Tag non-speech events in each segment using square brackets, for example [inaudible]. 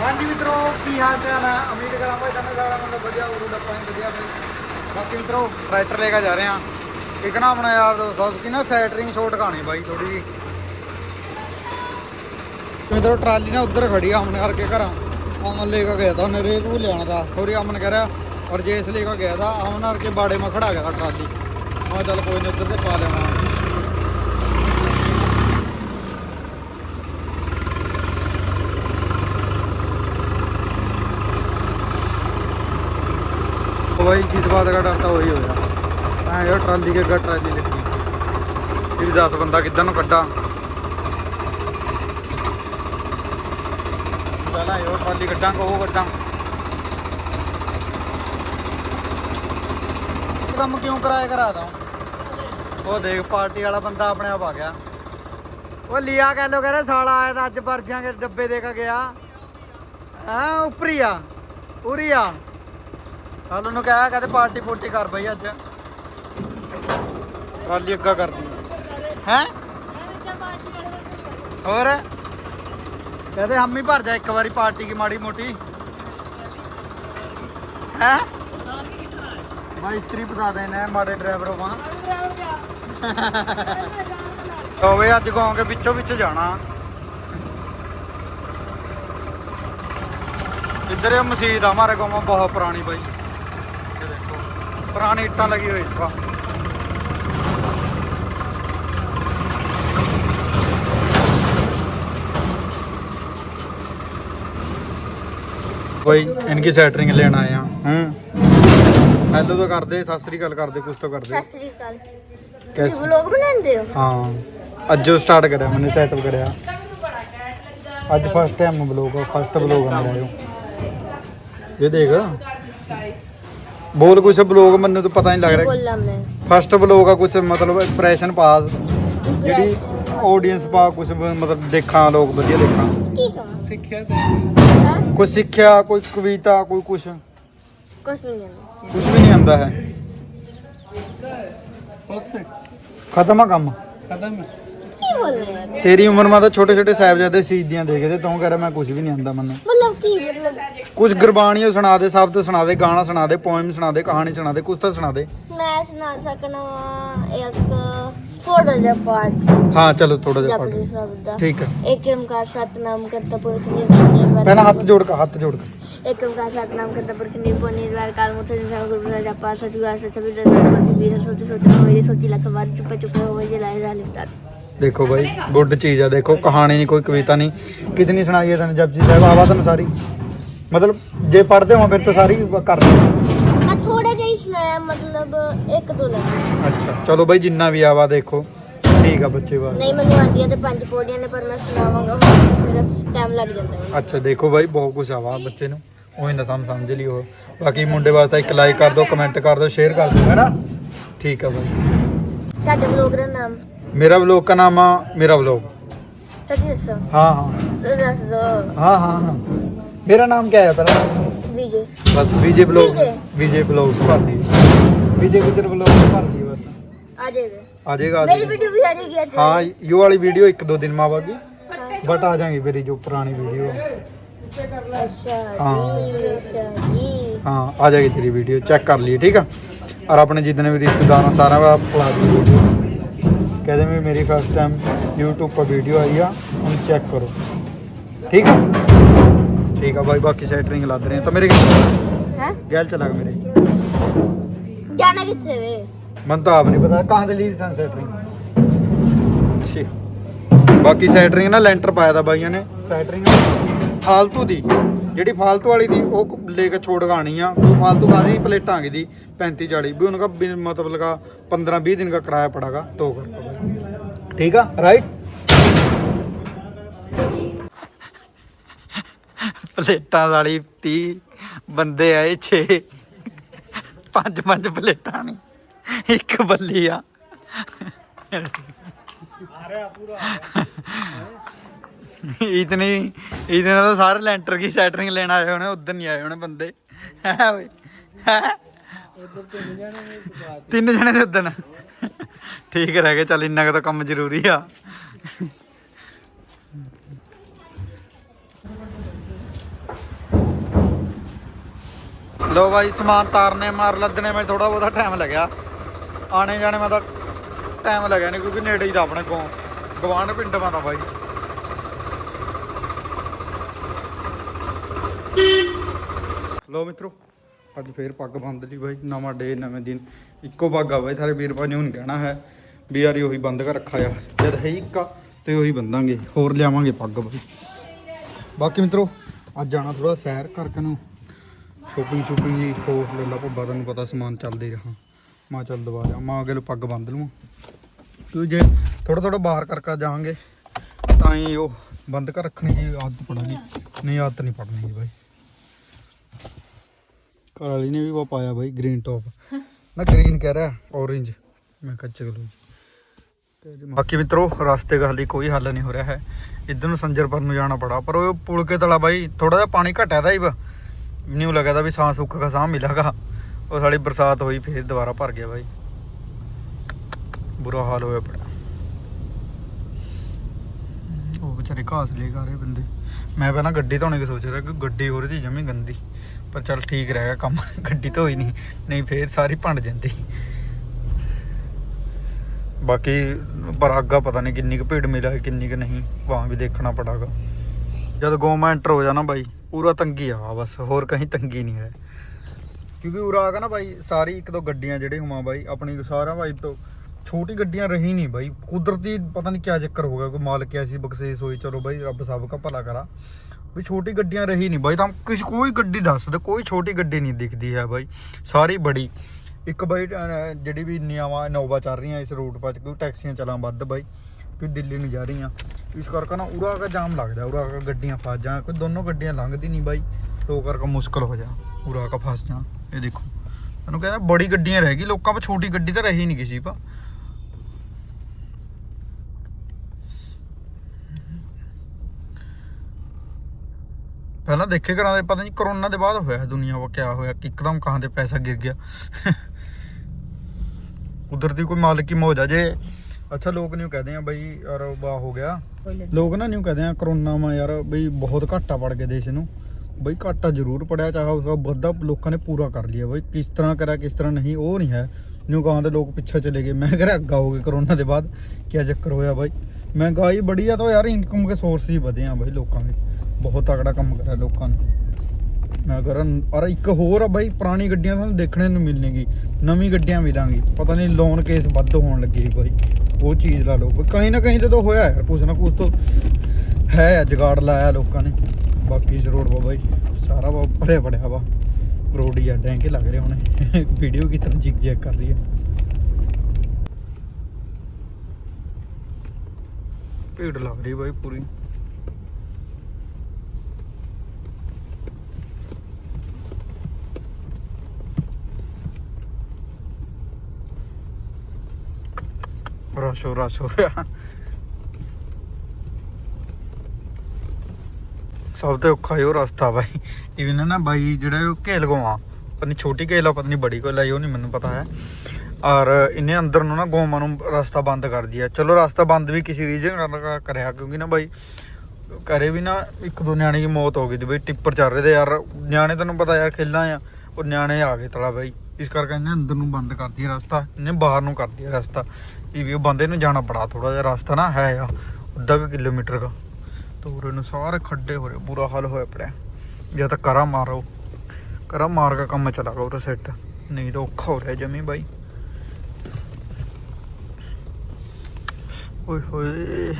ਹਾਂਜੀ ਮਿੱਤਰੋ, ਕੀ ਹਾਲ ਚਾਲ ਹੈ ਉਮੀਦ ਕਰਾਂ ਭਾਈ ਤੁਹਾਨੂੰ ਸਾਰਾ ਮਤਲਬ ਵਧੀਆ ਉਰੂ ਦਾ ਪਾਣੀ ਵਧੀਆ ਭਾਈ ਬਾਕੀ ਮਿੱਤਰੋ ਟਰੈਕਟਰ ਲੈ ਕੇ ਜਾ ਰਹੇ ਆ ਇੱਕ ਨਾ ਆਪਣਾ ਯਾਰ ਦੋਸਤ ਕੀ ਨਾ ਸੈਟਰਿੰਗ ਛੋਟ ਕਾਣੀ ਬਾਈ ਥੋੜੀ ਜੀ ਮਿੱਤਰੋ, ਟਰਾਲੀ ਨਾ ਉੱਧਰ ਖੜੀ ਆ, ਅਮਨ ਕਰਕੇ ਘਰਾਂ। ਅਮਨ ਲੈ ਕੇ ਗਿਆ ਤਾਂ ਉਹਨੇ ਰੇਕ ਉਹ ਲਿਆਉਣ ਦਾ ਥੋੜੀ ਅਮਨ ਕਹਿ ਰਿਹਾ, ਔਰ ਜੇਸ ਲੈ ਕੇ ਗਿਆ ਤਾਂ ਅਮਨ ਕਰਕੇ ਬਾੜੇ ਮਾ ਖੜਾ ਗਿਆ ਟਰਾਲੀ। ਮੈਂ ਕਿਹਾ ਚੱਲ ਕੋਈ ਨਹੀਂ ਉੱਧਰ ਤੇ ਪਾ ਲੈਣਾ भाई जिस बात का डर था वही होया ਐ ਯਾਰ ਟਰਾਲੀ ਕੇ ਗੱਟ ਟਰਾਲੀ ਲਿਖੀ ਇਹ 10 ਬੰਦਾ ਕਿੱਦਾਂ ਨੂੰ ਕੱਢਾ ਪਹਿਲਾਂ ਇਹ ਟਰਾਲੀ ਕੱਢਾਂ ਕੋ ਉਹ ਕੱਢਾਂ ਇਹ ਕੰਮ ਕਿਉਂ ਕਰਾਇਆ ਕਰਾ ਦਾਂ ਉਹ ਦੇਖ ਪਾਰਟੀ ਵਾਲਾ ਬੰਦਾ ਆਪਣੇ ਆਪ ਆ ਗਿਆ ਉਹ ਲਿਆ ਕਹਿ ਲੋ ਕਹਿੰਦਾ ਸਾਲਾ ਆਇਆ ਤਾਂ ਅੱਜ ਬਰਫੀਆਂ ਦੇ ਡੱਬੇ ਦੇ ਕੇ ਗਿਆ ਹਾਂ ਉੱਪਰੀ ਆ ਉਰੀ ਆ ਹਾਲੂ ਨੂੰ ਕਹਿਆ ਕਹਿੰਦੇ ਪਾਰਟੀ ਪੂਰਟੀ ਕਰ ਬਈ ਅੱਜ। ਟਰਾਲੀ ਅੱਗਾ ਕਰਦੀ। ਹੈ? ਹੋਰ? ਕਹਿੰਦੇ ਹਮ ਹੀ ਭਰ ਜਾ ਇੱਕ ਵਾਰੀ ਪਾਰਟੀ ਕੀ ਮਾੜੀ ਮੋਟੀ। ਹੈ? ਭਾਈ ਇਤਰੀ ਪਸਾ ਦੇਣਾ ਮਾੜੇ ਡਰਾਈਵਰੋਂ ਵਾ। ਹੋਵੇ ਅੱਜ ਗਾਉਂ ਕੇ ਵਿੱਚੋਂ ਵਿੱਚ ਜਾਣਾ। ਇੱਧਰ ਇਹ ਮਸਜਿਦ ਆ ਮਾਰੇ ਗਾਉਂ ਬਹੁਤ ਪੁਰਾਣੀ ਬਾਈ। ਪੁਰਾਣੀ ਇੱਟਾਂ ਲੱਗੀ ਹੋਈ ਵਾ ਕੋਈ ਇਨਕੀ ਸੈਟਰਿੰਗ ਲੈਣ ਆਏ ਆ। ਹੂੰ। ਹੈਲੋ ਤਾਂ ਕਰਦੇ ਸਤਿ ਸ੍ਰੀ ਅਕਾਲ ਕਰਦੇ ਕੁਛ ਤੋਂ ਕਰਦੇ। ਸਤਿ ਸ੍ਰੀ ਅਕਾਲ। ਤੁਸੀਂ ਵਲੌਗ ਬਣਾਉਂਦੇ ਹੋ? ਹਾਂ। ਅੱਜੋ ਸਟਾਰਟ ਕਰਿਆ ਮੈਨੇ ਸੈਟਅਪ ਕਰਿਆ। ਅੱਜ first time vlog first vlog ਆ ਮੇਰਾ ਇਹ ਦੇਖ। ਬੋਲ ਕੁਛ ਬਲੌਗ ਮੈਨੂੰ ਤਾਂ ਪਤਾ ਨਹੀਂ ਲੱਗ ਰਿਹਾ। ਬੋਲਾਂ ਮੈਂ। ਫਸਟ ਬਲੌਗ ਆ ਕੁਛ ਮਤਲਬ ਇੰਪ੍ਰੈਸ਼ਨ ਪਾਸ ਜਿਹੜੀ ਆਡੀਅנס ਪਾ ਕੁਛ ਮਤਲਬ ਦੇਖਾਂ ਲੋਕ ਵਧੀਆ ਦੇਖਾਂ। ਕੀ ਕਹਾਂ ਸਿੱਖਿਆ ਹਾਂ? ਕੋਈ ਸਿੱਖਿਆ ਕੋਈ ਕਵਿਤਾ ਕੋਈ ਕੁਛ। ਕੁਛ ਨਹੀਂ। ਜਾਣਦਾ ਕੁਛ ਵੀ ਨਹੀਂ ਆਉਂਦਾ ਹੈ। ਖਤਮ ਆ ਕੰਮ? ਕੀ ਬੋਲਣਾ ਯਾਰ ਤੇਰੀ ਉਮਰ ਮਾ ਤਾਂ ਛੋਟੇ ਛੋਟੇ ਸਾਹਿਬਜ਼ਾਦੇ ਸ਼ਹੀਦੀਆਂ ਦੇਖਦੇ ਤੂੰ ਕਹਿ ਰਿਹਾ ਮੈਂ ਕੁਝ ਵੀ ਨਹੀਂ ਆਉਂਦਾ ਮੈਨੂੰ ਮਤਲਬ ਕੀ ਕੁਝ ਗੁਰਬਾਣੀਆਂ ਸੁਣਾ ਦੇ ਸ਼ਬਦ ਸੁਣਾ ਦੇ ਗਾਣਾ ਸੁਣਾ ਦੇ ਪੋਇਮ ਸੁਣਾ ਦੇ ਕਹਾਣੀ ਸੁਣਾ ਦੇ ਕੁਝ ਤਾਂ ਸੁਣਾ ਦੇ ਮੈਂ ਸੁਣਾ ਸਕਣਾ ਵਾਂ ਇੱਕ ਥੋੜਾ ਜਿਹਾ ਪਾਠ ਹਾਂ ਚਲੋ ਥੋੜਾ ਜਿਹਾ ਜਪਜੀ ਪੜ੍ਹ ਸਾਹਿਬ ਦਾ ਠੀਕ ਹੈ ਏਕਮ ਕਾ ਸਤਨਾਮ ਕਰਤਾ ਪੁਰਖ ਨਿਰਭਉ ਪਹਿਲਾਂ ਹੱਥ ਜੋੜ ਕੇ ਹੱਥ ਜੋੜ ਕੇ ਏਕਮ ਕਾ ਸਤਨਾਮ ਕਰਤਾ ਪੁਰਖ ਨਿਰਭਉ ਨਿਰਵੈਰ ਕਾਲ ਮੁਖ ਨਿਰਭਉ ਗੁਰੂ ਦਾ ਜਪਾ ਸਤਿਗੁਰ ਸਤਿ ਦਰਬਾਰ ਪਰਸੀ ਵੀਰ ਸੋਚ ਸੋਚ ਹੋਏ ਸੋਚੀ ਲੱਖ ਵਾਰ ਚੁੱਪ ਚੁੱਪ ਹੋਏ ਜੇ ਲਾਇ ਰਾ ਲਿਫਤਾਰ ਦੇਖੋ ਬਾਈ ਗੁੱਡ ਚੀਜ਼ ਆ ਦੇਖੋ ਕਹਾਣੀ ਨਹੀਂ ਕੋਈ ਕਵਿਤਾ ਨਹੀਂ। ਕਿਤਨੀ ਸੁਣਾਈ ਹੈ ਤੈਨੂੰ ਜਪਜੀ ਸਾਹਿਬ? ਆਵਾ ਤੈਨੂੰ ਸਾਰੀ। ਮਤਲਬ ਜੇ ਪੜ੍ਹਦੇ ਹੋ ਫਿਰ ਤਾਂ ਸਾਰੀ ਕਰ ਲਈ। ਮੈਂ ਥੋੜਾ ਜਿਹਾ ਹੀ ਸੁਣਾਇਆ ਮਤਲਬ ਇੱਕ ਦੋ ਲੱਗ ਅੱਛਾ ਚਲੋ ਬਾਈ ਜਿੰਨਾ ਵੀ ਆਵਾ ਦੇਖੋ। ਠੀਕ ਆ ਬੱਚੇ ਬਾਅਦ ਨਹੀਂ ਮੈਨੂੰ ਆਉਂਦੀਆਂ ਤੇ ਪੰਜ ਪੌੜੀਆਂ ਨੇ ਪਰ ਮੈਂ ਸੁਣਾਵਾਂਗਾ ਮੇਰਾ ਟਾਈਮ ਲੱਗ ਜਾਂਦਾ ਅੱਛਾ ਦੇਖੋ ਬਾਈ ਬਹੁਤ ਕੁਝ ਆਵਾ ਬੱਚੇ ਨੂੰ। ਉਹ ਨਾ ਸਮ ਸਮਝ ਲਿਓ ਬਾਕੀ ਮੁੰਡੇ ਵਾਸਤੇ ਇੱਕ ਲਾਈਕ ਕਰ ਦਿਓ ਕਮੈਂਟ ਕਰ ਦਿਓ ਸ਼ੇਅਰ ਕਰ ਦਿਓ ਹੈਨਾ ਠੀਕ ਆ ਬਾਈ। ਤੁਹਾਡੇ ਬਲੌਗ ਦਾ ਨਾਮ? मेरा ब्लॉग का नाम मेरा ब्लॉग सचिन सर हाँ हाँ दस दो हाँ हाँ हाँ मेरा नाम क्या है पहला विजय बस विजय ब्लॉग विजय। विजय ब्लॉग भर दी विजय गुजर ब्लॉग भर दी बस आ जाएगा आ जाएगा आ मेरी जाएगा वीडियो भी आ जाएगी आज हाँ ये वाली वीडियो एक दो दिन माँ बाप की बट आ जाएंगी मेरी जो पुरानी वीडियो है अच्छा जी अच्छा जी हाँ आ जाएगी तेरी वीडियो चेक कर लिए ठीक है और अपने जितने भी रिश्तेदार हैं सारा आप खिला दी वीडियो कहते भी मेरी फर्स्ट टाइम यूट्यूब पर वीडियो आई है उन चेक करो ठीक है ठीक है भाई बाकी सेटरिंग लाद रहे हैं तो मेरे गैल चला मेरे जाना कितने वे मन तो आप नहीं पता कहाँ से ली थी सेटरिंग अच्छी बाकी सेटरिंग ना लेंटर पाया था भाइयों ने सेटरिंग फालतू दी ਜਿਹੜੀ ਫਾਲਤੂ ਵਾਲੀ ਦੀ ਉਹ ਲੈ ਕੇ ਛੋੜ ਗਾਣੀ ਆ। ਉਹ ਫਾਲਤੂ ਕਾਦੀ ਪਲੇਟਾਂ ਆ ਗਈ ਦੀ? 35 40 ਵੀ ਉਹਨਾਂ ਦਾ ਮਤਲਬ ਲਗਾ 15 20 ਦਿਨ ਦਾ ਕਿਰਾਇਆ ਪੜਾਗਾ ਤੋ ਕਰ ਠੀਕ ਆ? ਰਾਈਟ ਪਲੇਟਾਂ ਵਾਲੀ 30 ਬੰਦੇ ਆਏ 6 ਪੰਜ ਪੰਜ ਪਲੇਟਾਂ ਨਹੀਂ ਇੱਕ ਬੱਲੀ ਆ। ਇਤਨੀ, ਇਤਨੇ ਤਾਂ ਸਾਰੇ ਲੈਂਟਰ ਕੀ ਸੈਟਰਿੰਗ ਲੈਣ ਆਏ ਹੋਣੇ ਉਧਰ ਨਹੀਂ ਆਏ ਹੋਣੇ ਬੰਦੇ। ਹੈ ਓਏ ਤਿੰਨ ਜਣੇ ਦੇ ਉਦਣ ਠੀਕ ਰਹਿ ਗਏ, ਚੱਲ ਇੰਨਾ ਕੁ ਤਾਂ ਕੰਮ ਜ਼ਰੂਰੀ ਆ। ਲੋ ਬਾਈ, ਸਮਾਨ ਤਾਰਨੇ, ਮਾਰ ਲੱਦਣੇ ਮੈਂ ਥੋੜਾ ਬਹੁਤਾ ਟਾਈਮ ਲੱਗਿਆ ਆਣੇ ਜਾਣੇ ਮੈਂ ਤਾਂ ਟਾਈਮ ਲੱਗਿਆ ਨਹੀਂ ਕਿਉਂਕਿ ਨੇੜੇ ਹੀ ਦਾ ਆਪਣੇ ਕੋਲ। ਗਵਾਂਢ ਪਿੰਡ ਮਾ ਤਾਂ ਬਾਈ। ਲੋ ਮਿੱਤਰੋ, ਅੱਜ ਫੇਰ ਪੱਗ ਬੰਦ ਲਈ ਬਾਈ, ਨਵਾਂ ਡੇ ਨਵੇਂ ਦਿਨ। ਇੱਕੋ ਪੱਗ ਆ ਬਾਈ ਥਾਰੇ ਵੀਰ ਭਾਜੀ ਹੁਣ ਕਹਿਣਾ ਹੈ ਵੀ ਯਾਰ ਉਹੀ ਬੰਦ ਕਰ ਰੱਖਾ ਆ। ਜਦ ਹੈ ਹੀ ਇੱਕਾ ਤੇ ਉਹੀ ਬੰਦਾਂਗੇ। ਹੋਰ ਲਿਆਵਾਂਗੇ ਪੱਗ ਬਾਈ। ਬਾਕੀ ਮਿੱਤਰੋ, ਅੱਜ ਜਾਣਾ ਥੋੜਾ ਸੈਰ ਕਰਕੇ ਨੂੰ। ਸ਼ੋਪਿੰਗ ਸ਼ੋਪਿੰਗ ਜੀ ਹੋ ਲੱਲਾ ਭੱਬਾ ਤੁਹਾਨੂੰ ਪਤਾ ਸਮਾਨ ਚੱਲਦੇ ਰਹਾ। ਮਾਂ ਚੱਲ ਦਵਾ ਜਾ, ਮਾਂ ਅਗੇ ਪੱਗ ਬੰਦ ਲਵਾਂ। ਤੂੰ ਜੇ ਥੋੜਾ ਥੋੜਾ ਬਾਹਰ ਕਰਕੇ ਜਾਵਾਂਗੇ, ਤਾਂ ਹੀ ਉਹ ਬੰਦ ਕਰ ਰੱਖਣੀ ਜੀ, ਆਦਤ ਪੜਾਂਗੀ ਨਹੀਂ, ਆਦਤ ਨਹੀਂ ਪੜਨੀ ਜੀ ਬਾਈ। ਘਰ ਵਾਲੀ ਨੇ ਵੀ ਉਹ ਪਾਇਆ ਬਾਈ ਗ੍ਰੀਨ ਟੌਪ ਨਾ ਗ੍ਰੀਨ ਕਹਿ ਰਿਹਾ, orange ਮੈਂ ਕਿਹਾ ਚਲੋ ਜੀ। ਬਾਕੀ ਮਿੱਤਰੋ, ਰਸਤੇ ਦਾ ਹਾਲੇ ਕੋਈ ਹੱਲ ਨਹੀਂ ਹੋ ਰਿਹਾ ਹੈ। ਇੱਧਰ ਨੂੰ ਸੰਜਰਪੁਰ ਨੂੰ ਜਾਣਾ ਪੜਾ ਪਰ ਉਹ ਪੁਲ ਕੇ ਤਲਾ ਬਾਈ ਥੋੜਾ ਜਿਹਾ ਪਾਣੀ ਘਟਿਆ ਦਾ ਹੀ ਵਾ। ਮੈਨੂੰ ਲੱਗਦਾ ਵੀ ਸਾਹ ਸੁੱਕ ਦਾ ਸਾਹ ਮਿਲਾਗਾ। ਉਹ ਸਾਲੀ ਬਰਸਾਤ ਹੋਈ, ਫੇਰ ਦੁਬਾਰਾ ਭਰ ਗਿਆ ਬਾਈ। ਬੁਰਾ ਹਾਲ ਹੋਇਆ ਪਿਆ ਉਹ ਵਿਚਾਰੇ ਘਾਸ ਲੈ ਕੇ ਆ ਰਹੇ ਬੰਦੇ। ਮੈਂ ਪਹਿਲਾਂ ਗੱਡੀ ਧੋਣੇ ਦੀ ਸੋਚ ਕਿ ਗੱਡੀ ਹੋਰ ਦੀ ਜਮੀ ਗੰਦੀ, ਪਰ ਚੱਲ ਠੀਕ ਰਹਿ ਗਿਆ ਕੰਮ। [laughs] ਗੱਡੀ ਧੋਈ ਨਹੀਂ ਨਹੀਂ ਫੇਰ ਸਾਰੀ ਭੰਡ ਜਾਂਦੀ। ਬਾਕੀ ਪਰ ਅੱਗਾ ਪਤਾ ਨਹੀਂ ਕਿੰਨੀ ਕੁ ਭੀੜ ਮਿਲਿਆ, ਕਿੰਨੀ ਕੁ ਨਹੀਂ ਵਾਂ ਵੀ ਦੇਖਣਾ ਪੜਾਗਾ। ਜਦ ਗੋਮਾ ਐਂਟਰ ਹੋ ਜਾਣਾ ਬਾਈ, ਪੂਰਾ ਤੰਗੀ ਆ ਬਸ, ਹੋਰ ਕहीं ਤੰਗੀ ਨਹੀਂ ਹੈ। ਕਿਉਂਕਿ ਉਰਾ ਆ ਗਿਆ ਨਾ ਬਾਈ, ਸਾਰੀ ਇੱਕ ਦੋ ਗੱਡੀਆਂ ਜਿਹੜੇ ਹੁਮਾ ਬਾਈ, ਆਪਣੀ ਸਾਰਾ ਬਾਈ ਤੋਂ ਛੋਟੀ ਗੱਡੀਆਂ ਰਹੀ ਨਹੀਂ ਬਾਈ। ਕੁਦਰਤੀ ਪਤਾ ਨਹੀਂ ਕਿਆ ਚੱਕਰ ਹੋ ਗਿਆ, ਕੋਈ ਮਾਲਕ ਐਸੀ ਬਖਸ਼ਿਸ਼ ਹੋਈ, ਚਲੋ ਬਾਈ, ਰੱਬ ਸਭ ਕਾ ਭਲਾ ਕਰਾ। ਵੀ ਛੋਟੀ ਗੱਡੀਆਂ ਰਹੀ ਨਹੀਂ ਬਾਈ, ਤਾਂ ਕਿਸੇ ਕੋਈ ਗੱਡੀ ਦੱਸ ਦੇ, ਕੋਈ ਛੋਟੀ ਗੱਡੀ ਨਹੀਂ ਦਿਖਦੀ ਹੈ ਬਾਈ। ਸਾਰੀ ਬੜੀ। ਇੱਕ ਬਾਈ ਜਿਹੜੀ ਵੀ ਨਿਆਵਾ ਇਨੋਵਾ ਚੱਲ ਰਹੀਆਂ ਇਸ ਰੂਟ 'ਤੇ ਕੋਈ ਟੈਕਸੀਆਂ ਚਲਾਂ ਵੱਧ ਬਾਈ, ਕੋਈ ਦਿੱਲੀ ਨੂੰ ਜਾ ਰਹੀਆਂ। ਇਸ ਕਰਕੇ ਨਾ ਉਰਾ ਕਾ ਜਾਮ ਲੱਗਦਾ, ਉਰਾ ਕਾ ਗੱਡੀਆਂ ਫਸ ਜਾ ਕੋਈ ਦੋਨੋਂ ਗੱਡੀਆਂ ਲੰਘਦੀ ਨਹੀਂ ਬਾਈ। ਤੋ ਕਰਕੇ ਮੁਸ਼ਕਲ ਹੋ ਜਾ ਉਰਾ ਕਾ ਫਸ ਜਾ ਇਹ ਦੇਖੋ। ਤੈਨੂੰ ਕਹਿੰਦਾ ਬੜੀ ਗੱਡੀਆਂ ਰਹਿ ਗਈ, ਲੋਕਾਂ 'ਚ ਛੋਟੀ ਗੱਡੀ ਤਾਂ ਰਹੀ ਨਹੀਂ ਕਿਸੇ ਪਾ। ਪਹਿਲਾਂ ਦੇਖੇ ਕਰਾਂ ਦੇ ਪਤਾ ਨਹੀਂ ਕਰੋਨਾ ਦੇ ਬਾਅਦ ਹੋਇਆ ਦੁਨੀਆ ਵਾ ਕਿਆ ਹੋਇਆ ਕਿ ਇੱਕਦਮ ਕਹਾਂ ਤੇ ਪੈਸਾ ਗਿਰ ਗਿਆ। ਕੁਦਰਤੀ ਕੋਈ ਮਾਲਕ ਕੀ ਮੌਜ ਆ ਜੇ। ਅੱਛਾ ਲੋਕ ਨਹੀਂ ਕਹਦੇ ਆ ਬਈ ਯਾਰ ਵਾਹ ਹੋ ਗਿਆ। ਲੋਕ ਨਾ ਨਹੀਂ ਕਹਦੇ ਆ ਕਰੋਨਾ ਮਾ ਯਾਰ ਬਈ ਬਹੁਤ ਘਾਟਾ ਪੜ ਗਿਆ ਦੇਸ਼ ਨੂੰ। ਬਈ ਘਾਟਾ ਜ਼ਰੂਰ ਪੜਿਆ ਚਾਹਾ ਉਸਦਾ ਵੱਧਾ ਲੋਕਾਂ ਨੇ ਪੂਰਾ ਕਰ ਲਿਆ। ਬਈ ਕਿਸ ਤਰ੍ਹਾਂ ਕਰਿਆ ਕਿਸ ਤਰ੍ਹਾਂ ਨਹੀਂ ਉਹ ਨਹੀਂ ਹੈ। ਨਿਊ ਗਾਂ ਦੇ ਲੋਕ ਪਿੱਛੇ ਚਲੇ ਗਏ। ਮੈਂ ਕਿਹਾ ਅੱਗਾ ਹੋ ਗਏ ਕਰੋਨਾ ਦੇ ਬਾਅਦ। ਕੀ ਚੱਕਰ ਹੋਇਆ ਬਾਈ। ਮਹਿੰਗਾਈ ਬੜੀ ਆ ਤਾਂ ਯਾਰ ਇਨਕਮ ਦੇ ਸੋਰਸ ਹੀ ਵਧੇ ਆ ਬਾਈ ਲੋਕਾਂ ਦੇ। ਬਹੁਤ ਤਕੜਾ ਕੰਮ ਕਰਿਆ ਲੋਕਾਂ ਨੇ। ਮੈਂ ਕਰਾਂ ਔਰ ਇੱਕ ਹੋਰ ਆ ਬਾਈ, ਪੁਰਾਣੀ ਗੱਡੀਆਂ ਤੁਹਾਨੂੰ ਦੇਖਣੇ ਨੂੰ ਮਿਲਣਗੀ ਨਵੀਂ ਗੱਡੀਆਂ ਮਿਲਾਂਗੀ। ਪਤਾ ਨਹੀਂ ਲੋਨ ਕੇਸ ਵੱਧ ਹੋਣ ਲੱਗੇ ਬਾਈ। ਉਹ ਚੀਜ਼ ਲਾ ਲਓ। ਕहीं ਨਾ ਕहीं ਤੇ ਤਾਂ ਹੋਇਆ ਯਾਰ, ਕੁਛ ਨਾ ਕੁਛ ਤਾਂ ਹੈ ਜਗਾੜ ਲਾਇਆ ਲੋਕਾਂ ਨੇ। ਬਾਕੀ ਇਸ ਰੋਡ ਵਾ ਬਾਈ, ਸਾਰਾ ਵਾ ਭਰਿਆ ਪੜਿਆ ਵਾ। ਰੋਡ ਹੀ ਆ ਡੈਂਕੇ ਲੱਗ ਰਹੇ ਹੁਣ। ਵੀਡੀਓ ਕੀ ਤਰ੍ਹਾਂ ਜਿਗ ਜੈਕ ਕਰ ਰਹੀ ਹੈ ਭੀੜ ਲੱਗ ਰਹੀ ਬਾਈ ਪੂਰੀ। ਰਸ਼ ਹੋ ਰਸ਼ ਹੋ ਰਿਹਾ ਸਭ ਤੋਂ ਔਖਾ ਹੀ ਉਹ ਰਸਤਾ ਬਾਈ। ਇਵਨ ਨਾ ਬਾਈ ਜਿਹੜਾ ਉਹ ਘੇਲ ਗੋਆ ਪਤਾ ਨਹੀਂ ਛੋਟੀ ਘੇਲ ਆ, ਪਤਾ ਨਹੀਂ ਬੜੀ ਕੋਈ ਲਈ ਉਹ ਨਹੀਂ ਮੈਨੂੰ ਪਤਾ ਹੈ। ਔਰ ਇਹਨੇ ਅੰਦਰ ਨੂੰ ਨਾ ਗੋਮਾ ਨੂੰ ਰਸਤਾ ਬੰਦ ਕਰ ਦਿਆ। ਚਲੋ ਰਸਤਾ ਬੰਦ ਵੀ ਕਿਸੇ ਰੀਜਨ ਕਰਕੇ ਕਰਿਆ, ਕਿਉਂਕਿ ਨਾ ਬਾਈ ਘਰੇ ਵੀ ਨਾ ਇੱਕ ਦੋ ਨਿਆਣੇ ਦੀ ਮੌਤ ਹੋ ਗਈ ਸੀ ਬਈ ਟਿੱਪਰ ਚੱਲ ਰਹੇ ਤੇ ਯਾਰ, ਨਿਆਣੇ ਤੈਨੂੰ ਪਤਾ ਯਾਰ ਖੇਲਾਂ ਆ। ਉਹ ਨਿਆਣੇ ਆ ਗਏ ਤਲਾ ਬਾਈ। ਇਸ ਕਰਕੇ ਇਹਨੇ ਅੰਦਰ ਨੂੰ ਬੰਦ ਕਰ ਦਿਆ ਰਸਤਾ। ਇਹਨੇ ਬਾਹਰ ਨੂੰ ਕਰ ਦਿਆ ਰਸਤਾ। ਇਹ ਵੀ ਉਹ ਬੰਦੇ ਨੂੰ ਜਾਣਾ ਪੜਾ ਥੋੜਾ ਜਿਹਾ ਰਸਤਾ ਨਾ, ਹੈ ਆ, ਅੱਧਾ ਕੁ ਕਿਲੋਮੀਟਰ ਦਾ ਤੋਰੇ ਨੂੰ ਸਾਰੇ ਖੱਡੇ ਹੋ ਰਹੇ, ਬੁਰਾ ਹਾਲ ਹੋਇਆ ਪਿਆ। ਜਾਂ ਤਾਂ ਕਰਾ ਮਾਰੋ। ਕਰਾ ਮਾਰ ਕੇ ਕੰਮ ਚਲਾ ਗਿਆ ਉਹ ਸੈੱਟ ਨਹੀਂ ਤਾਂ ਔਖਾ ਹੋ ਰਿਹਾ ਜਮੀ ਬਾਈ। ਓਏ ਹੋਏ।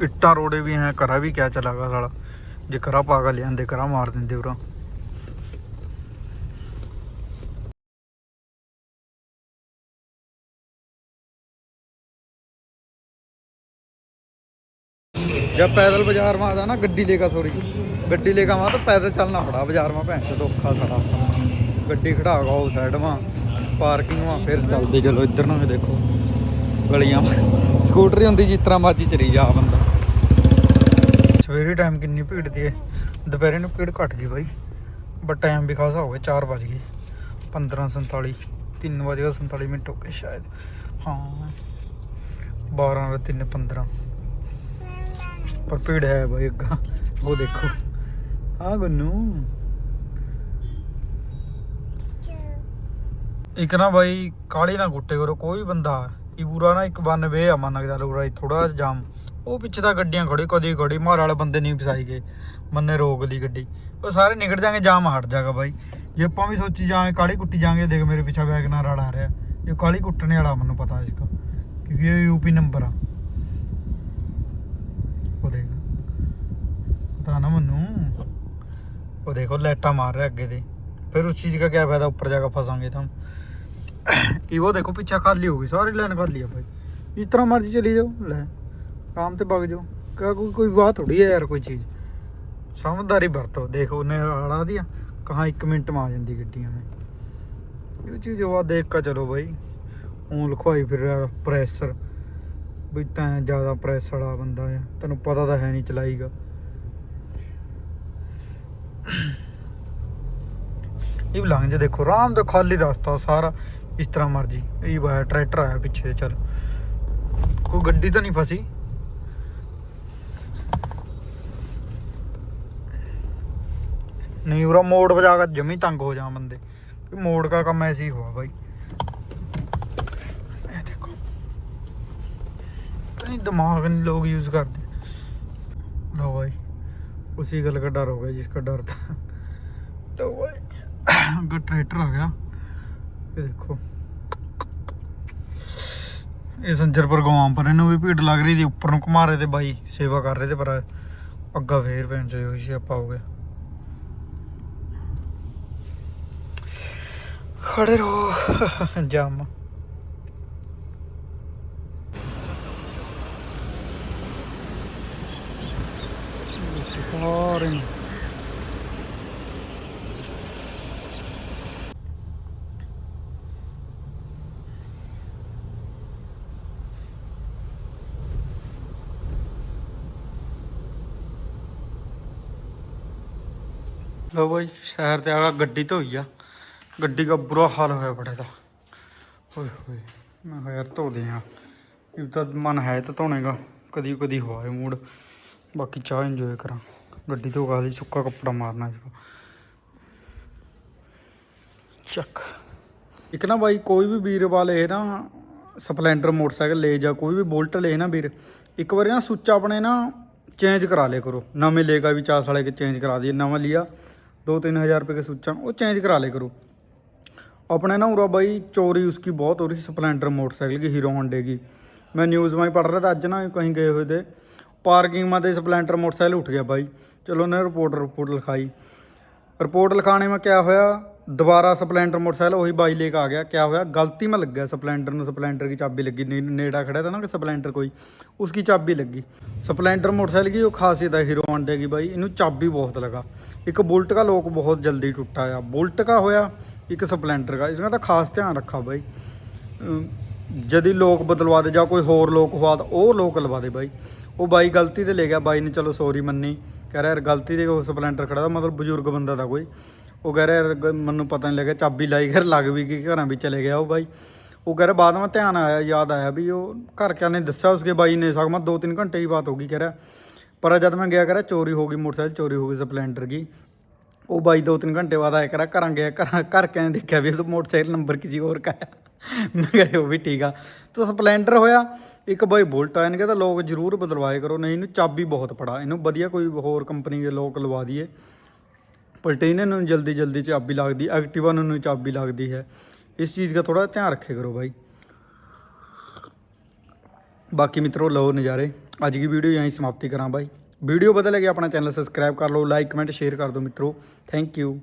ਇੱਟਾਂ ਰੋੜੇ ਵੀ ਹੈ ਕਰਾ ਵੀ ਕਿਆ ਚਲਾਗਾ ਸਾਲਾ। ਜੇ ਕਰਾ ਕੇ ਲਿਆਂਦੇ ਕਰਾ ਮਾਰ ਦਿੰਦੇ ਉਰਾ। जब पैदल बाजार में आ जाना गड्डी लेगा सॉरी गड्डी लेगा वहाँ तो पैदल चलना पड़ा बाजार में भैंस तो औखा साड़ा गड्डी खड़ा गा उस साइड में पार्किंग में फिर चलते चलो इधर ना देखो गलियां ਸਕੂਟਰੀ ਹੁੰਦੀ ਜਿਸ ਤਰ੍ਹਾਂ ਮਰਜ਼ੀ ਚਲੀ ਜਾ ਬੰਦਾ ਸਵੇਰੇ ਟਾਈਮ ਕਿੰਨੀ ਭੀੜ ਦੀ ਹੈ ਦੁਪਹਿਰੇ ਨੂੰ ਭੀੜ ਘਟ ਗਈ ਬਾਈ ਬਟ ਟਾਈਮ ਵੀ ਖਾਸਾ ਹੋ ਗਿਆ 4 ਵਜ ਗਏ 15:47 3 ਵਜ ਗਏ 47 ਮਿੰਟ ਹੋ ਗਏ ਸ਼ਾਇਦ ਹਾਂ 12 ਦੇ 3 15 ਪਰ ਭੀੜ ਹੈ ਬਾਈ ਅੱਗਾ ਉਹ ਦੇਖੋ ਆ ਗੁੰਨੂ ਇੱਕ ਨਾ ਬਾਈ ਕਾਲੀ ਨਾ ਗੁੱਟੇ ਕਰੋ ਕੋਈ ਬੰਦਾ ਇਹ ਪੂਰਾ ਨਾ ਇੱਕ ਵਨ ਵੇ ਆ ਮੰਨ ਕੇ ਚੱਲ ਉਰਾ ਥੋੜਾ ਜਾਮ ਉਹ ਪਿੱਛੇ ਤਾਂ ਗੱਡੀਆਂ ਖੜੀ ਕਦੀ ਖੜੀ ਮਾਰ ਵਾਲੇ ਬੰਦੇ ਨਹੀਂ ਫਸਾਈ ਗਏ ਮੰਨੇ ਰੋਕ ਲਈ ਗੱਡੀ ਉਹ ਸਾਰੇ ਨਿਕਲ ਜਾਣਗੇ ਜਾਮ ਹਟ ਜਾਗਾ ਬਾਈ ਜੇ ਆਪਾਂ ਵੀ ਸੋਚੀ ਜਾਵਾਂਗੇ ਕਾਲੀ ਕੁੱਟੀ ਜਾਵਾਂਗੇ ਦੇਖ ਮੇਰੇ ਪਿੱਛੇ ਵੈਗਨਾਰ ਵਾਲਾ ਆ ਰਿਹਾ ਇਹ ਕਾਲੀ ਕੁੱਟਣੇ ਵਾਲਾ ਮੈਨੂੰ ਪਤਾ ਇਸਕਾ ਕਿਉਂਕਿ ਇਹ ਯੂਪੀ ਨੰਬਰ ਆ ਉਹ ਦੇਖ ਪਤਾ ਨਾ ਮੈਨੂੰ। ਉਹ ਦੇਖੋ, ਲਾਈਟਾਂ ਮਾਰ ਰਿਹਾ ਅੱਗੇ ਦੇ ਫਿਰ ਉਸ ਚੀਜ਼ ਦਾ ਕੀ ਫਾਇਦਾ, ਉੱਪਰ ਜਾ ਕੇ ਫਸਾਂਗੇ ਤਾਂ। ਇਹ ਉਹ ਦੇਖੋ, ਪਿੱਛਾ ਖਾਲੀ ਹੋ ਗਈ, ਸਾਰੀ ਲੈਣ ਖਾਲੀ ਆ ਭਾਈ ਇਸ ਤਰ੍ਹਾਂ ਮਰਜ਼ੀ ਚਲੀ ਜਾਓ, ਲੈ। ਆਰਾਮ ਤੇ ਵਗ ਜਾਓ। ਕੋਈ ਕੋਈ ਬਾਤ ਥੋੜੀ ਹੈ ਯਾਰ, ਕੋਈ ਚੀਜ਼। ਸਮਝਦਾਰੀ ਵਰਤੋ। ਦੇਖੋ ਨੇ ਆੜਾ ਦਿਆ, ਕਹਾ 1 ਮਿੰਟ ਮਾ ਆ ਜਾਂਦੀ ਗੱਡੀਆਂ ਮੇ। ਇਹ ਚੀਜ਼ ਉਹ ਆ, ਦੇਖ ਕੇ ਚਲੋ ਬਾਈ। ਉਹ ਲਖਵਾਈ ਫਿਰ ਪ੍ਰੈਸ਼ਰ ਬਈ ਤਾਂ ਜ਼ਿਆਦਾ ਪ੍ਰੈਸ ਵਾਲਾ ਬੰਦਾ ਆ। ਤੈਨੂੰ ਪਤਾ ਤਾਂ ਹੈ ਨਹੀਂ ਚਲਾਈਗਾ ਇਹ ਵੀ ਜੇ, ਦੇਖੋ, ਆਰਾਮ ਦਾ ਖਾਲੀ ਰਸਤਾ ਸਾਰਾ, ਇਸ ਤਰ੍ਹਾਂ ਮਰਜ਼ੀ। ਇਹ ਵਾਇਆ ਟਰੈਕਟਰ ਆਇਆ ਪਿੱਛੇ, ਚੱਲ। ਕੋਈ ਗੱਡੀ ਤਾਂ ਨਹੀਂ ਫਸੀ? ਨਹੀਂ, ਉਰਾ ਮੋੜ ਵਜਾ ਕੇ ਜਮੀ ਤੰਗ ਹੋ ਜਾ ਬੰਦੇ। ਕਿ ਮੋੜ ਦਾ ਕੰਮ ਐਸੀ ਹੋਆ ਬਾਈ। ਇਹ ਦੇਖੋ। ਨਹੀਂ ਦਿਮਾਗ ਨਹੀਂ ਲੋਕ ਯੂਜ਼ ਕਰਦੇ। ਲੋ ਬਾਈ। उसी गल का डर होगा जिसका डर था तो अगर ट्रैक्टर आ गया ये देखो ये संजरपुर गांव पर इन्हों भी भीड़ लग रही थी ऊपर घुमा रहे थे भाई सेवा कर रहे थे पर अग्गा फिर भैन चो हुई आप आओगे खड़े रहो जाम ਗਿਆ ਲੋ ਬਾਈ, ਸ਼ਹਿਰ ਤੇ ਆ ਗਿਆ ਗੱਡੀ ਧੋਈ ਆ। ਗੱਡੀ ਦਾ ਬੁਰਾ ਹਾਲ ਹੋਇਆ ਬੜੇ ਦਾ ਓਏ ਹੋਏ, ਮੈਂ ਕਿਹਾ ਯਾਰ ਧੋਦੇ ਆ ਇਹ ਤਾਂ ਮਨ ਹੈ ਤਾਂ ਧੋਣੇ ਦਾ। ਕਦੀ ਕਦੀ ਹੋਇਆ ਮੂਡ। ਬਾਕੀ ਚਾਹ ਇੰਜੋਏ ਕਰਾਂ। गड्डी तो खाली सुखा कपड़ा मारना इसको चक एक ना भाई कोई भी वीर वाले ना स्पलेंडर मोटरसाइकिल ले जा कोई भी बोल्ट ले ना वीर एक बार ना सुच अपने ना चेंज करा ले करो नवे लेगा भी चार साल के चेंज करा दिए नवा लिया दो तीन हज़ार रुपये के सुचा वो चेंज करा ले करो अपने ना उरा भाई चोरी उसकी बहुत हो रही स्पलेंडर मोटरसाइकिल की हीरो होंडे की मैं न्यूज़ में पढ़ रहा था अज ना कहीं गए हुए थे ਪਾਰਕਿੰਗ ਮਾ ਤੇ ਸਪਲੈਂਡਰ ਮੋਟਰਸਾਈਕਲ ਉੱਠ ਗਿਆ ਬਾਈ। ਚਲੋ ਉਹਨੇ ਰਿਪੋਰਟ ਰਿਪੋਰਟ ਲਿਖਾਈ। ਰਿਪੋਰਟ ਲਿਖਾਣੇ ਮਾ ਕਿਆ ਹੋਇਆ? ਦੁਬਾਰਾ ਸਪਲੈਂਡਰ ਮੋਟਰਸਾਈਕਲ ਉਹੀ ਬਾਈ ਲੈ ਕੇ ਆ ਗਿਆ। ਕਿਆ ਹੋਇਆ? ਗਲਤੀ ਮੈਂ ਲੱਗਿਆ ਸਪਲੈਂਡਰ ਨੂੰ। ਸਪਲੈਂਡਰ ਦੀ ਚਾਬੀ ਲੱਗੀ। ਨੇੜਾ ਖੜਾ ਤਾਂ ਨਾ ਕਿ ਸਪਲੈਂਡਰ ਕੋਈ। ਉਸ ਦੀ ਚਾਬੀ ਲੱਗੀ। ਸਪਲੈਂਡਰ ਮੋਟਰਸਾਈਕਲ ਕੀ? ਉਹ ਖਾਸੀਅਤ ਹੈ ਹੀਰੋ ਹਾਂਡੇ ਦੀ ਬਾਈ। ਇਹਨੂੰ ਚਾਬੀ ਬਹੁਤ ਲਗਾ। ਇੱਕ ਬੁਲਟ ਦਾ ਲੋਕ ਬਹੁਤ ਜਲਦੀ ਟੁੱਟਾ ਆ। ਬੁਲਟ ਦਾ ਹੋਇਆ? ਇੱਕ ਸਪਲੈਂਡਰ ਦਾ ਇਸ ਦਾ ਤਾਂ ਖਾਸ ਧਿਆਨ ਰੱਖਾ ਬਾਈ। ਜਦੀ ਲੋਕ ਬਦਲਵਾ ਦੇ ਜਾਂ ਕੋਈ ਹੋਰ ਲੋਕ ਹਵਾ ਤਾਂ ਉਹ ਲੋਕ ਲਵਾ ਦੇ ਬਾਈ। ਉਹ ਬਾਈ ਗਲਤੀ ਤੇ ਲੈ ਗਿਆ, ਬਾਈ ਨੇ ਚਲੋ ਸੌਰੀ ਮੰਨੀ। ਕਹਿ ਰਿਹਾ ਯਾਰ ਗਲਤੀ ਦੇ ਉਹ ਸਪਲੈਂਡਰ ਖੜਾ ਦਾ ਮਤਲਬ ਬਜ਼ੁਰਗ ਬੰਦਾ ਦਾ ਕੋਈ। ਉਹ ਕਹਿ ਰਿਹਾ ਯਾਰ ਮੈਨੂੰ ਪਤਾ ਨਹੀਂ ਲੱਗਿਆ, ਚਾਬੀ ਲਾਈ ਘਰ ਲੱਗ ਵੀ ਗਈ, ਘਰਾਂ ਵੀ ਚਲੇ ਗਿਆ ਉਹ ਬਾਈ। ਉਹ ਕਹਿ ਰਿਹਾ ਬਾਅਦ ਮੈਂ ਧਿਆਨ ਆਇਆ, ਯਾਦ ਆਇਆ ਵੀ ਉਹ ਘਰ ਕਿਆ ਨੇ ਦੱਸਿਆ ਉਸਕੇ ਬਾਈ ਨੇ ਸਗਮਾ 2-3 ਘੰਟੇ ਦੀ ਬਾਤ ਹੋ ਗਈ, ਕਹਿ ਰਿਹਾ। ਪਰ ਜਦ ਮੈਂ ਗਿਆ, ਕਹਿ ਰਿਹਾ ਚੋਰੀ ਹੋ ਗਈ, ਮੋਟਰਸਾਈਕਲ ਚੋਰੀ ਹੋ ਗਈ, ਸਪਲੈਂਡਰ ਦੀ ਉਹ ਬਾਈ ਦੋ ਤਿੰਨ ਘੰਟੇ ਬਾਅਦ ਆਇਆ ਕਰਾ, ਘਰਾਂ ਗਿਆ, ਘਰਾਂ, ਘਰ ਕੇ ਦੇਖਿਆ ਵੀ ਉਹ ਮੋਟਰਸਾਈਕਲ ਨੰਬਰ ਕਿਸੇ ਹੋਰ ਕਾ ਹੈ ਮੈਂ ਕਿਹਾ ਉਹ ਵੀ ਠੀਕ ਆ। ਤਾਂ ਸਪਲੈਂਡਰ ਹੋਇਆ, ਇੱਕ ਬਾਈ ਬੁਲਟ ਆਇਆ ਨੇ ਤਾਂ ਲੋਕ ਜ਼ਰੂਰ ਬਦਲਵਾਏ ਕਰੋ, ਨਹੀਂ ਇਹਨੂੰ ਚਾਬੀ ਬਹੁਤ ਫੜਾ, ਇਹਨੂੰ ਵਧੀਆ ਕੋਈ ਹੋਰ ਕੰਪਨੀ ਦੇ ਲੋਕ ਲਵਾ ਦਈਏ। ਪਲਟੀਨੇ ਨੂੰ ਜਲਦੀ ਜਲਦੀ ਚਾਬੀ ਲੱਗਦੀ, ਐਕਟਿਵਾ ਨੂੰ ਚਾਬੀ ਲੱਗਦੀ ਹੈ। ਇਸ ਚੀਜ਼ ਦਾ ਥੋੜਾ ਧਿਆਨ ਰੱਖੇ ਕਰੋ ਬਾਈ। ਬਾਕੀ ਮਿੱਤਰੋ ਲਓ ਨਜ਼ਾਰੇ। ਅੱਜ ਦੀ ਵੀਡੀਓ ਯਹੀਂ ਸਮਾਪਤੀ ਕਰਾਂ ਬਾਈ। ਵੀਡੀਓ ਬਦਲ ਗਿਆ ਆਪਣਾ ਚੈਨਲ ਸਬਸਕ੍ਰਾਈਬ ਕਰ ਲਓ ਲਾਈਕ ਕਮੈਂਟ ਸ਼ੇਅਰ ਕਰ ਦਿਓ ਮਿੱਤਰੋ। Thank you